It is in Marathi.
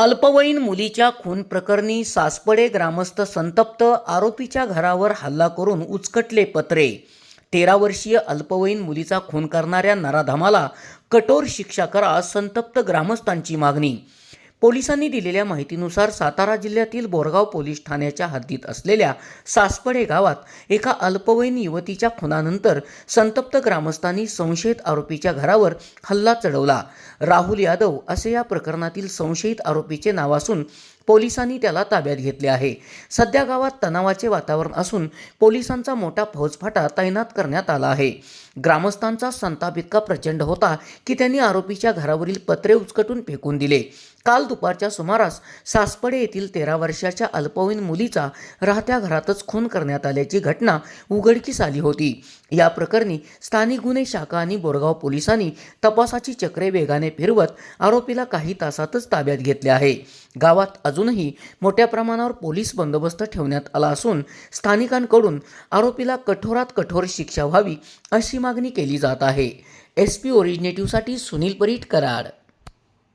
अल्पवयीन मुलीच्या खून प्रकरणी सासपडे ग्रामस्थ संतप्त आरोपीच्या घरावर हल्ला करून उचकटले पत्रे. तेरा वर्षीय अल्पवयीन मुलीचा खून करणाऱ्या नराधमाला कठोर शिक्षा करा संतप्त ग्रामस्थांची मागणी. पोलिसांनी दिलेल्या माहितीनुसार सातारा जिल्ह्यातील बोरगाव पोलीस ठाण्याच्या हद्दीत असलेल्या सासपडे गावात एका अल्पवयीन युवतीच्या खुनानंतर संतप्त ग्रामस्थांनी संशयित आरोपीच्या घरावर हल्ला चढवला. राहुल यादव असे या प्रकरणातील संशयित आरोपीचे नाव असून पोलिसांनी त्याला ताब्यात घेतले आहे. सध्या गावात तणावाचे वातावरण असून पोलिसांचा मोठा फौजफाटा तैनात करण्यात आला आहे. ग्रामस्थांचा संताप इतका प्रचंड होता की त्यांनी आरोपीच्या घरावरील पत्रे उचकटून फेकून दिले. काल दुपारच्या सुमारास सासपडे येथील तेरा वर्षाच्या अल्पवयीन मुलीचा राहत्या घरातच खून करण्यात आल्याची घटना उघडकीस आली होती. या प्रकरणी स्थानिक गुन्हे शाखा आणि बोरगाव पोलिसांनी तपासाची चक्रे वेगाने फिरवत आरोपीला काही तासातच ताब्यात घेतले आहे. गावात अजूनही मोठ्या प्रमाणावर पोलीस बंदोबस्त ठेवण्यात आला असून स्थानिकांकडून आरोपीला कठोरात कठोर शिक्षा व्हावी अशी मागणी केली जात आहे. एस पी ओरिजिनेटिव्हसाठी सुनील परीट कराड.